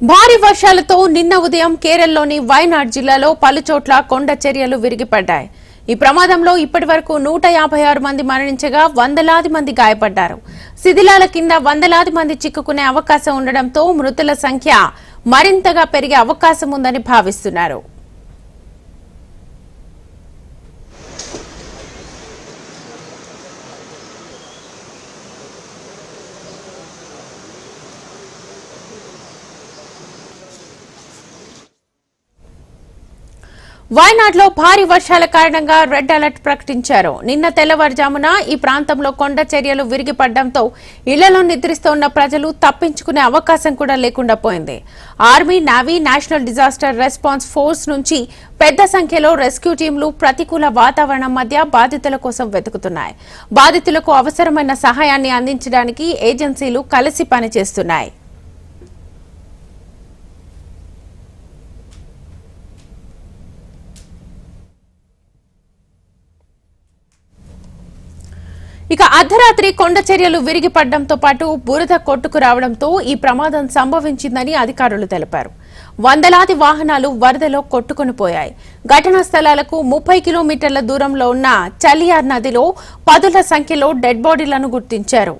భారీ వర్షాలతో నిన్న ఉదయం కేరళలోని వయనాడ్ జిల్లాలో పలుచోట్ల కొండ చర్యలు విరిగిపడ్డాయి. ఈ ప్రమాదంలో ఇప్పటి వరకు నూట యాభై ఆరు మంది మరణించగా వందలాది మంది గాయపడ్డారు. శిథిలాల కింద వందలాది మంది చిక్కుకునే అవకాశం ఉండడంతో మృతుల సంఖ్య మరింతగా పెరిగే అవకాశం ఉందని భావిస్తున్నారు. వయనాడ్లో భారీ వర్షాల కారణంగా రెడ్ అలర్ట్ ప్రకటించారు. నిన్న తెల్లవారుజామున ఈ ప్రాంతంలో కొండ చర్యలు విరిగిపడడంతో ఇళ్ళలో నిద్రిస్తున్న ప్రజలు తప్పించుకునే అవకాశం కూడా లేకుండా పోయింది. Army navy national disaster response force నుంచి పెద్ద సంఖ్యలో రెస్క్యూ టీంలు ప్రతికూల వాతావరణం మధ్య బాధితుల కోసం వెతుకుతున్నాయి. బాధితులకు అవసరమైన సహాయాన్ని అందించడానికి ఏజెన్సీలు కలిసి పనిచేస్తున్నాయి. ఇక అర్ధరాత్రి కొండ చర్యలు విరిగిపడడంతో పాటు బురద కొట్టుకు రావడంతో ఈ ప్రమాదం సంభవించిందని అధికారులు తెలిపారు. వందలాది వాహనాలు వరదలో కొట్టుకుని పోయాయి. ఘటనా స్థలాలకు ముప్పై కిలోమీటర్ల దూరంలో ఉన్న చలియార్ నదిలో పదుల సంఖ్యలో డెడ్ బాడీలను గుర్తించారు.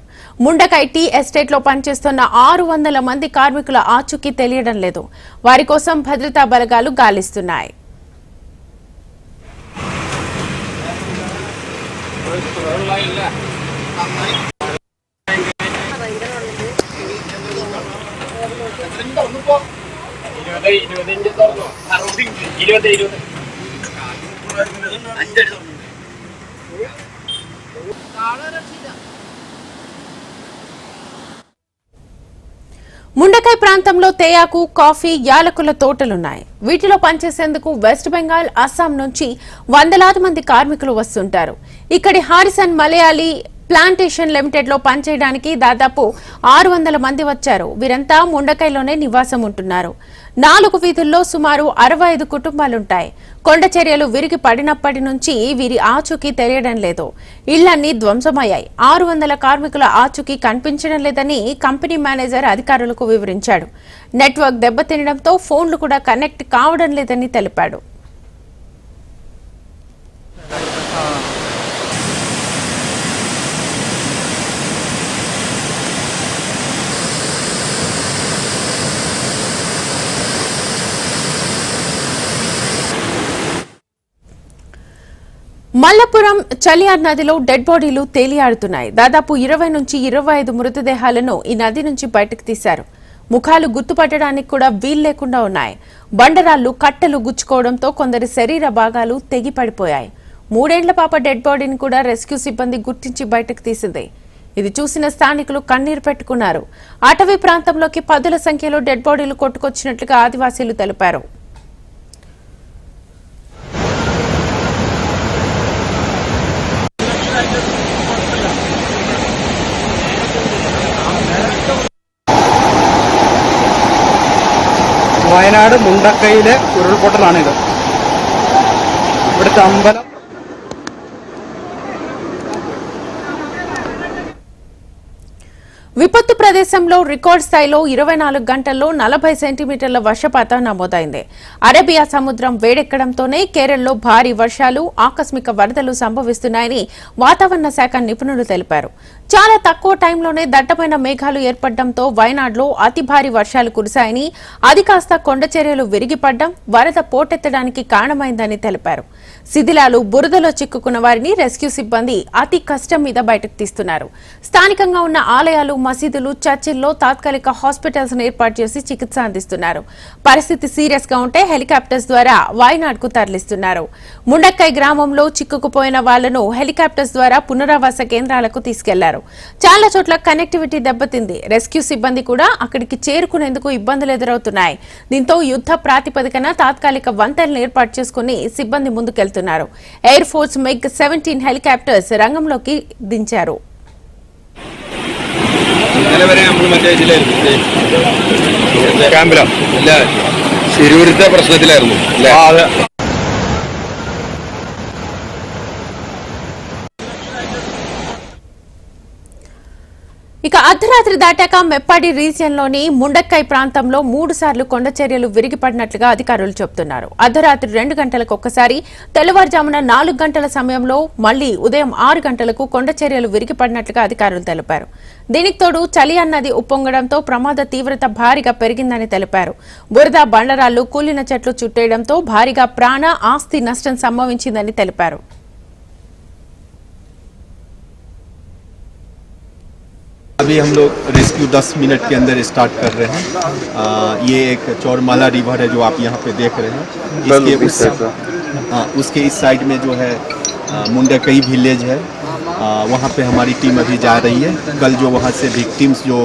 ముండకై టీ ఎస్టేట్లో పనిచేస్తున్న ఆరు వందల మంది కార్మికుల ఆచూకీ తెలియడం లేదు. వారి కోసం భద్రతా బలగాలు గాలిస్తున్నాయి. ഇരുപത് ഇരുപതിന്റെ തുറന്നു. അറുപത് ഇരുപത് ഇരുപത് അഞ്ചടി തുറന്നു. ముండకాయ ప్రాంతంలో తేయాకు కాఫీ యాలకుల తోటలున్నాయి. వీటిలో పనిచేసేందుకు వెస్ట్ బెంగాల్ అస్సాం నుంచి వందలాది మంది కార్మికులు వస్తుంటారు. ఇక్కడి హారిసన్ మలయాళీ ప్లాంటేషన్ లిమిటెడ్లో పనిచేయడానికి దాదాపు ఆరు వందల మంది వచ్చారు. వీరంతా ముండకైలోనే నివాసం ఉంటున్నారు. నాలుగు వీధుల్లో సుమారు అరవై ఐదు కుటుంబాలుంటాయి. కొండ చర్యలు విరిగి పడినప్పటి నుంచి వీరి ఆచూకీ తెలియడం లేదు. ఇళ్ళన్నీ ధ్వంసమయ్యాయి. ఆరు వందల కార్మికుల ఆచూకీ కనిపించడం లేదని కంపెనీ మేనేజర్ అధికారులకు వివరించాడు. నెట్వర్క్ దెబ్బతినడంతో ఫోన్లు కూడా కనెక్ట్ కావడం లేదని తెలిపాడు. మల్లపురం చలియార్ నదిలో డెడ్ బాడీలు తేలియాడుతున్నాయి. దాదాపు ఇరవై నుంచి ఇరవై ఐదు మృతదేహాలను ఈ నది నుంచి బయటకు తీశారు. ముఖాలు గుర్తుపట్టడానికి కూడా వీలు లేకుండా ఉన్నాయి. బండరాళ్ళు కట్టలు గుచ్చుకోవడంతో కొందరి శరీర భాగాలు తెగిపడిపోయాయి. మూడేండ్ల పాప డెడ్ బాడీని కూడా రెస్క్యూ సిబ్బంది గుర్తించి బయటకు తీసింది. ఇది చూసిన స్థానికులు కన్నీరు పెట్టుకున్నారు. అటవీ ప్రాంతంలోకి పదుల సంఖ్యలో డెడ్ బాడీలు కొట్టుకొచ్చినట్లుగా ఆదివాసీలు తెలిపారు. വയനാട് മുണ്ടക്കയിലെ ഉരുൾപൊട്ടലാണിത് ഇവിടുത്തെ അമ്പലം విపత్తు ప్రదేశంలో రికార్డ్ స్థాయిలో ఇరవై నాలుగు గంటల్లో నలభై సెంటీమీటర్ల వర్షపాతం నమోదైంది అరేబియా సముద్రం వేడెక్కడంతోనే కేరళలో భారీ వర్షాలు ఆకస్మిక వరదలు సంభవిస్తున్నాయని వాతావరణ శాఖ నిపుణులు తెలిపారు చాలా తక్కువ టైంలోనే దట్టమైన మేఘాలు ఏర్పడడంతో వయనాడ్లో అతి భారీ వర్షాలు కురిశాయని అది కాస్త కొండ చర్యలు విరిగిపడ్డం వరద పోటెత్తడానికి కారణమైందని తెలిపారు. శిథిలాలు బురదలో చిక్కుకున్న వారిని రెస్క్యూ సిబ్బంది అతి కష్టం మీద బయటకు తీస్తున్నారు. స్థానికంగా ఉన్న ఆలయాలు మసీదులు చర్చిల్లో తాత్కాలిక హాస్పిటల్స్ ఏర్పాటు చేసి చికిత్స అందిస్తున్నారు. పరిస్థితి సీరియస్గా ఉంటే హెలికాప్టర్స్ ద్వారా వయనాడ్కు తరలిస్తున్నారు. ముండక్కై గ్రామంలో చిక్కుకుపోయిన వాళ్ళను హెలికాప్టర్స్ ద్వారా పునరావాస కేంద్రాలకు తీసుకెళ్ళారు. చాలా చోట్ల కనెక్టివిటీ దెబ్బతింది రెస్క్యూ సిబ్బంది కూడా అక్కడికి చేరుకునేందుకు ఇబ్బందులు ఎదురవుతున్నాయి దీంతో యుద్ధ ప్రాతిపదికన తాత్కాలిక వంతెనలు ఏర్పాటు చేసుకుని సిబ్బంది ముందుకెళ్తున్నారు air force MiG seventeen helicopters రంగంలోకి దించారు ഇന്നലെ ఇక అర్ధరాత్రి దాటాక మెప్పాడి రీజియన్లోని ముండక్కై ప్రాంతంలో మూడు సార్లు కొండ చర్యలు విరిగిపడినట్లుగా అధికారులు చెబుతున్నారు. అర్ధరాత్రి రెండు గంటలకు ఒక్కసారి తెల్లవారుజామున నాలుగు గంటల సమయంలో మళ్ళీ ఉదయం ఆరు గంటలకు కొండ చర్యలు విరిగిపడినట్లుగా అధికారులు తెలిపారు. దీనికి తోడు చలి అన్నది ఉప్పొంగడంతో ప్రమాద తీవ్రత భారీగా పెరిగిందని తెలిపారు. బురద బండరాళ్ళు కూలిన చెట్లు చుట్టేయడంతో భారీగా ప్రాణ ఆస్తి నష్టం సంభవించిందని తెలిపారు. अभी हम लोग रेस्क्यू 10 मिनट के अंदर स्टार्ट कर रहे हैं। आ, ये एक चौरमाला रिवर है जो आप यहाँ पे देख रहे हैं। इसके उस हाँ उसके इस साइड में जो है आ, मुंडकई विलेज है। आ, वहाँ पे हमारी टीम अभी जा रही है। कल जो वहाँ से विक्टिम्स जो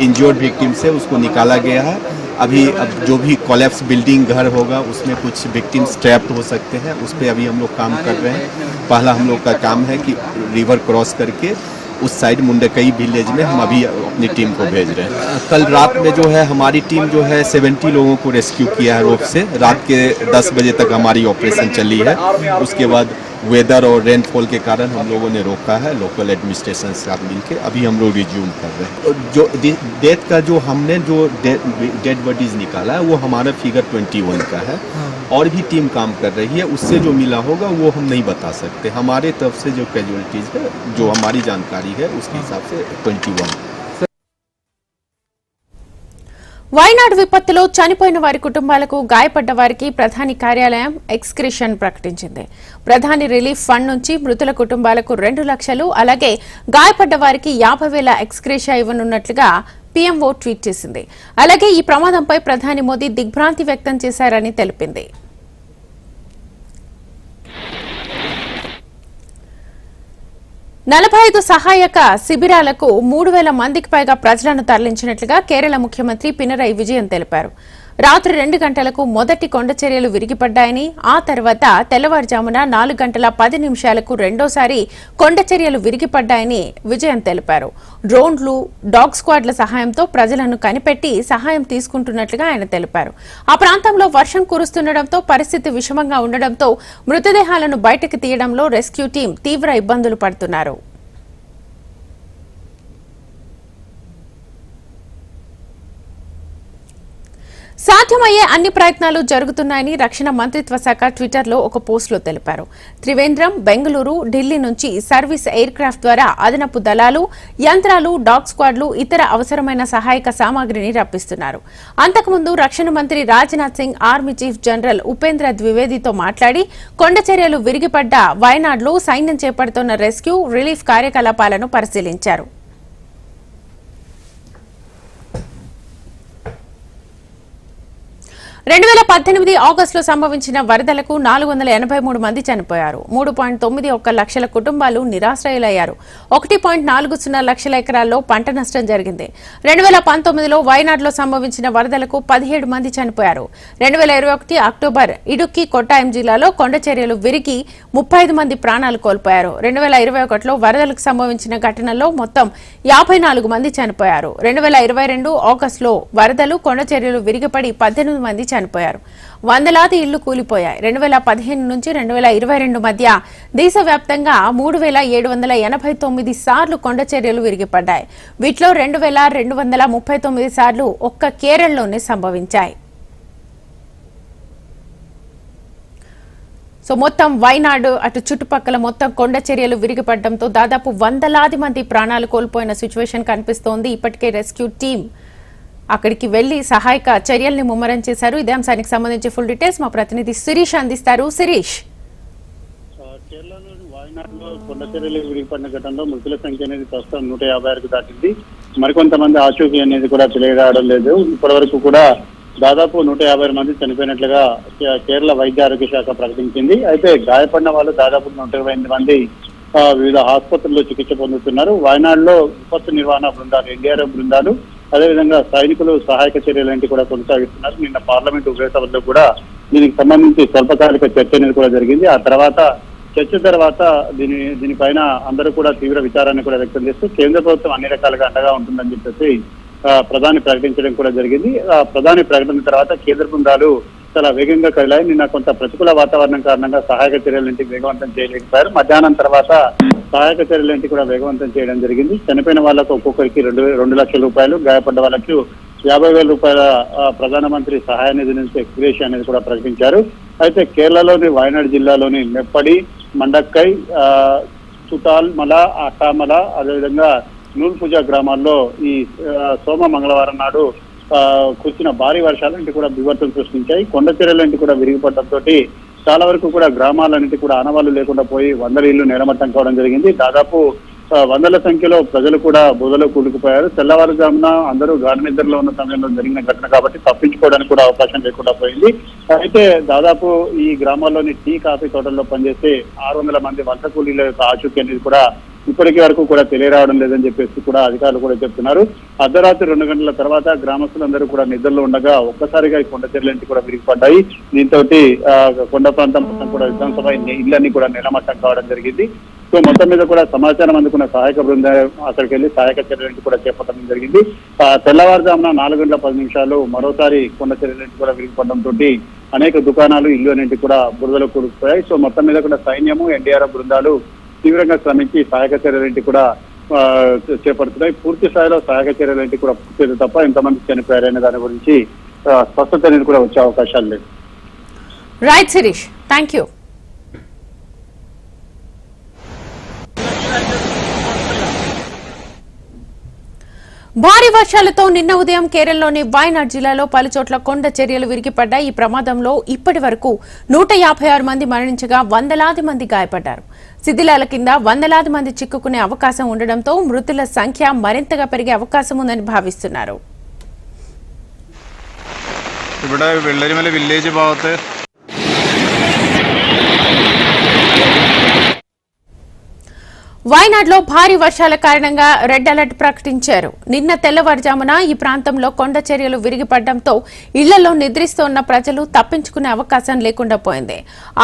इंजोर्ड विक्टिम्स है उसको निकाला गया है। अभी अब जो भी कोलेप्स बिल्डिंग घर होगा उसमें कुछ विक्टिम्स ट्रैप्ड हो सकते हैं। उस पर अभी हम लोग काम कर रहे हैं। पहला हम लोग का काम है कि रिवर क्रॉस करके उस साइड मुंडकई विलेज में हम अभी अपनी टीम को भेज रहे हैं। कल रात में जो है, हमारी टीम जो है 70 लोगों को रेस्क्यू किया है रोप से। रात के 10 बजे तक हमारी ऑपरेशन चली है। उसके बाद वेदर और रेनफॉल के कारण हम लोगों ने रोका है लोकल एडमिनिस्ट्रेशन से साथ मिलकर अभी हम लोग रिज्यूम कर रहे हैं। जो डेथ का जो हमने जो डेड बॉडीज निकाला है वो हमारा फिगर 21 का है। और भी टीम काम कर रही है उससे जो मिला होगा वो हम नहीं बता सकते। हमारे तरफ़ से जो कैजुअलिटीज है जो हमारी जानकारी है उसके हिसाब से 21 వైనాడు విపత్తులో చనిపోయిన వారి కుటుంబాలకు గాయపడ్డ వారికి ప్రధాని కార్యాలయం ఎక్స్క్రిషన్ ప్రకటించింది. ప్రధాని రిలీఫ్ ఫండ్ నుంచి మృతుల కుటుంబాలకు రెండు లక్షలు అలాగే గాయపడ్డ వారికి యాభై వేల ఎక్స్క్రేషియా ఇవ్వనున్నట్లుగా పీఎంఓ ట్వీట్ చేసింది. అలాగే ఈ ప్రమాదంపై ప్రధాని మోదీ దిగ్భ్రాంతి వ్యక్తం చేశారని తెలిపింది. నలభై ఐదు సహాయక శిబిరాలకు మూడు వేల మందికి పైగా ప్రజలను తరలించినట్లుగా కేరళ ముఖ్యమంత్రి పినరై విజయన్ తెలిపారు. రాత్రి రెండు గంటలకు మొదటి కొండ చర్యలు విరిగిపడ్డాయని ఆ తర్వాత తెల్లవారుజామున నాలుగు గంటల పది నిమిషాలకు రెండోసారి కొండ చర్యలు విరిగిపడ్డాయని విజయన్ తెలిపారు. డ్రోన్లు డాగ్ స్క్వాడ్ల సహాయంతో ప్రజలను కనిపెట్టి సహాయం తీసుకుంటున్నట్లుగా ఆయన తెలిపారు. ఆ ప్రాంతంలో వర్షం కురుస్తుండటంతో పరిస్థితి విషమంగా ఉండడంతో మృతదేహాలను బయటకు తీయడంలో రెస్క్యూ టీం తీవ్ర ఇబ్బందులు పడుతున్నారు. సాధ్యమయ్యే అన్ని ప్రయత్నాలు జరుగుతున్నాయని రక్షణ మంత్రిత్వ శాఖ ట్విట్టర్లో ఒక పోస్టులో తెలిపారు. త్రివేంద్రం బెంగళూరు ఢిల్లీ నుంచి సర్వీస్ ఎయిర్ క్రాఫ్ట్ ద్వారా అదనపు దళాలు యంత్రాలు డాగ్ స్క్వాడ్లు ఇతర అవసరమైన సహాయక సామాగ్రిని రప్పిస్తున్నారు. అంతకుముందు రక్షణ మంత్రి Rajnath Singh army chief general Upendra ద్వివేదితో మాట్లాడి కొండ చర్యలు విరిగిపడ్డ వయనాడ్లో సైన్యం చేపడుతున్న రెస్క్యూ రిలీఫ్ కార్యకలాపాలను పరిశీలించారు. రెండు వేల పద్దెనిమిది ఆగస్టులో సంభవించిన వరదలకు నాలుగు వందల ఎనభై మూడు మంది చనిపోయారు. మూడు పాయింట్ తొమ్మిది ఒక్క లక్షల కుటుంబాలు నిరాశ్రయులయ్యారు. ఒకటి పాయింట్ నాలుగు సున్నా లక్షల ఎకరాల్లో పంట నష్టం జరిగింది. రెండు వేల పంతొమ్మిదిలో వయనాడులో సంభవించిన వరదలకు పదిహేడు మంది చనిపోయారు. రెండు వేల ఇరవై ఒకటి అక్టోబర్ ఇడుక్కి కొట్టాయం జిల్లాలో కొండ చర్యలు విరిగి ముప్పై ఐదు మంది ప్రాణాలు కోల్పోయారు. రెండు వేల ఇరవై ఒకటిలో వరదలకు సంభవించిన ఘటనలో మొత్తం యాభై నాలుగు మంది చనిపోయారు. రెండు వేల ఇరవై రెండు ఆగస్టులో వరదలు కొండ చర్యలు విరిగిపడి పద్దెనిమిది మంది చనిపోయారు. వందలాది ఇళ్ళు కూలిపోయాయి. రెండు వేల పదిహేను నుంచి రెండు వేల ఇరవై రెండు మధ్య దేశవ్యాప్తంగా మూడు వేల ఏడు వందల ఎనభై తొమ్మిది సార్లు కొండ చర్యలు విరిగిపడ్డాయి. వీటిలో రెండు వేల రెండు వందల ముప్పై తొమ్మిది సార్లు ఒక్క కేరళలోనే సంభవించాయి. సో మొత్తం వైనాడు అటు చుట్టుపక్కల మొత్తం కొండ చర్యలు విరిగిపడడంతో దాదాపు వందలాది మంది ప్రాణాలు కోల్పోయిన సిచ్యువేషన్ కనిపిస్తోంది. ఇప్పటికే రెస్క్యూ టీం అక్కడికి వెళ్ళి సహాయక చర్యల్ని ముమ్మరం చేశారు. ఇదే అంశానికి సంబంధించి ఫుల్ డీటెయిల్స్ మా ప్రతినిధి శిరీష్ అందిస్తారు. శిరీష్. కేరళలోని వాయనాడులో కొండ విరిగిపడిన ఘటనలో మృతుల సంఖ్య అనేది ప్రస్తుతం నూట యాభై ఆరుకు దాటింది. మరికొంతమంది ఆచూకీ అనేది కూడా తెలియరావడం లేదు. ఇప్పటి వరకు కూడా దాదాపు నూట యాభై మంది చనిపోయినట్లుగా కేరళ వైద్య ఆరోగ్య శాఖ ప్రకటించింది. అయితే గాయపడిన వాళ్ళు దాదాపు నూట ఇరవై ఎనిమిది మంది వివిధ ఆసుపత్రుల్లో చికిత్స పొందుతున్నారు. వాయనాడులో విపత్తు నిర్వహణ బృందాలు ఎన్డీఆర్ఎఫ్ బృందాలు అదేవిధంగా సైనికులు సహాయక చర్యలంటి కూడా కొనసాగిస్తున్నారు. నిన్న పార్లమెంట్ ఉభయ సభల్లో కూడా దీనికి సంబంధించి స్వల్పకాలిక చర్చ అనేది కూడా జరిగింది. ఆ తర్వాత చర్చ తర్వాత దీని దీనిపైన అందరూ కూడా తీవ్ర విచారాన్ని కూడా వ్యక్తం చేస్తూ కేంద్ర ప్రభుత్వం అన్ని రకాలుగా అండగా ఉంటుందని చెప్పేసి ప్రధాని ప్రకటించడం కూడా జరిగింది. ఆ ప్రధాని ప్రకటన తర్వాత కేంద్ర బృందాలు చాలా వేగంగా కదిలాయి. నిన్న కొంత ప్రతికూల వాతావరణం కారణంగా సహాయక చర్యలంటికి వేగవంతం చేయలేకపోయారు. మధ్యాహ్నం తర్వాత సహాయక చర్యలంటికి కూడా వేగవంతం చేయడం జరిగింది. చనిపోయిన వాళ్ళకు ఒక్కొక్కరికి రెండు రెండు లక్షల రూపాయలు గాయపడ్డ వాళ్ళకు యాభై వేల రూపాయల ప్రధానమంత్రి సహాయ నిధి నుంచి ఎక్స్గ్రేష్ అనేది కూడా ప్రకటించారు. అయితే కేరళలోని వాయనాడు జిల్లాలోని మెప్పడి మండక్కై ఆ, చుటాల్ మల అటామల అదేవిధంగా నూల్పూజ గ్రామాల్లో ఈ సోమ మంగళవారం నాడు కురిసిన భారీ వర్షాలంటి కూడా బిభత్సం సృష్టించాయి. కొండ చర్యలంటి కూడా విరిగిపడటంతో చాలా వరకు కూడా గ్రామాలన్నిటి కూడా ఆనవాళ్ళు లేకుండా పోయి వందల ఇళ్ళు నేలమట్టం కావడం జరిగింది. దాదాపు వందల సంఖ్యలో ప్రజలు కూడా బుధలో కూడుకుపోయారు తెల్లవారుజామున అందరూ గాఢ నిద్రలో ఉన్న సమయంలో జరిగిన ఘటన కాబట్టి తప్పించుకోవడానికి కూడా అవకాశం లేకుండా పోయింది. అయితే దాదాపు ఈ గ్రామాల్లోని టీ కాఫీ తోటల్లో పనిచేసే ఆరు వందల మంది వంట కూలీల యొక్క ఆచూకీ అనేది కూడా ఇప్పటికి వరకు కూడా తెలియరావడం లేదని చెప్పేసి కూడా అధికారులు కూడా చెప్తున్నారు. అర్ధరాత్రి రెండు గంటల తర్వాత గ్రామస్తులందరూ కూడా నిద్రలో ఉండగా ఒక్కసారిగా ఈ కొండ చర్యలన్నీ కూడా విరిగిపడ్డాయి. దీంతో కొండ ప్రాంతం మొత్తం కూడా విధ్వంసమై ఇళ్ళన్ని కూడా నిలమట్టం కావడం జరిగింది. సో మొత్తం మీద కూడా సమాచారం అందుకున్న సహాయక బృందం అక్కడికి వెళ్ళి సహాయక చర్యలను కూడా చేపట్టడం జరిగింది. ఆ, తెల్లవారుజామున నాలుగు గంటల పది నిమిషాలు మరోసారి కొండ చర్యలను కూడా విరిగిపడడంతో అనేక దుకాణాలు ఇల్లు అనేవి కూడా బురదలో కూరుకుపోయాయి సో మొత్తం మీద కూడా సైన్యము ఎన్డీఆర్ఎఫ్ బృందాలు తీవ్రంగా శ్రమించి సహాయక చర్యలంటి కూడా చేపడుతున్నాయి. పూర్తి స్థాయిలో సహాయక చర్యలంటి కూడా పూర్తి తప్ప ఎంతమంది చనిపోయారనే దాని గురించి స్పష్టత అనేది కూడా వచ్చే అవకాశాలు లేదు రైట్ శిరీష్ థ్యాంక్ యూ భారీ వర్షాలతో నిన్న ఉదయం కేరళలోని వాయనాడ్ జిల్లాలో పలుచోట్ల కొండ చర్యలు విరిగిపడ్డాయి ఈ ప్రమాదంలో ఇప్పటి వరకు నూట యాభై ఆరు మంది మరణించగా వందలాది మంది గాయపడ్డారు శిథిలాల కింద వందలాది మంది చిక్కుకునే అవకాశం ఉండడంతో మృతుల సంఖ్య మరింతగా పెరిగే అవకాశం ఉందని భావిస్తున్నారు ഇവിടെ വെള്ളരിമല വില്ലേജ് ഭാഗത്ത് వాయనాడ్లో భారీ వర్షాల కారణంగా రెడ్ అలర్ట్ ప్రకటించారు. నిన్న తెల్లవారుజామున ఈ ప్రాంతంలో కొండ చర్యలు విరిగిపడడంతో ఇళ్ళలో నిద్రిస్తున్న ప్రజలు తప్పించుకునే అవకాశం లేకుండా పోయింది.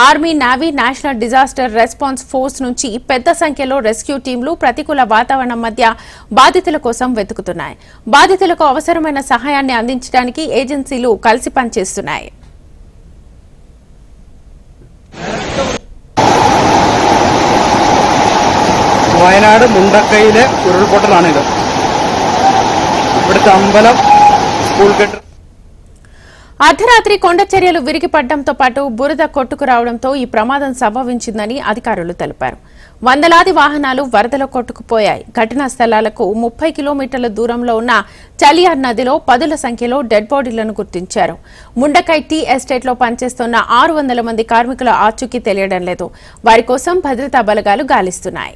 Army navy national disaster response force నుంచి పెద్ద సంఖ్యలో రెస్క్యూ టీంలు ప్రతికూల వాతావరణం మధ్య బాధితుల కోసం వెతుకుతున్నాయి. బాధితులకు అవసరమైన సహాయాన్ని అందించడానికి ఏజెన్సీలు కలిసి పనిచేస్తున్నాయి. വയനാട് മുണ്ടക്കയിലെ ഉരുൾപൊട്ടലാണിത് ഇവിടുത്തെ അമ്പലം സ്കൂൾ കെട്ടിടം అర్ధరాత్రి కొండ చర్యలు విరిగిపడడంతో పాటు బురద కొట్టుకురావడంతో ఈ ప్రమాదం సంభవించిందని అధికారులు తెలిపారు వందలాది వాహనాలు వరదలో కొట్టుకుపోయాయి ఘటనా స్థలాలకు ముప్పై కిలోమీటర్ల దూరంలో ఉన్న చలియార్ నదిలో పదుల సంఖ్యలో డెడ్ బాడీలను గుర్తించారు ముండకై టీ ఎస్టేట్లో పనిచేస్తున్న ఆరు వందల మంది కార్మికుల ఆచూకీ తెలియడం లేదు వారి కోసం భద్రతా బలగాలు గాలిస్తున్నాయి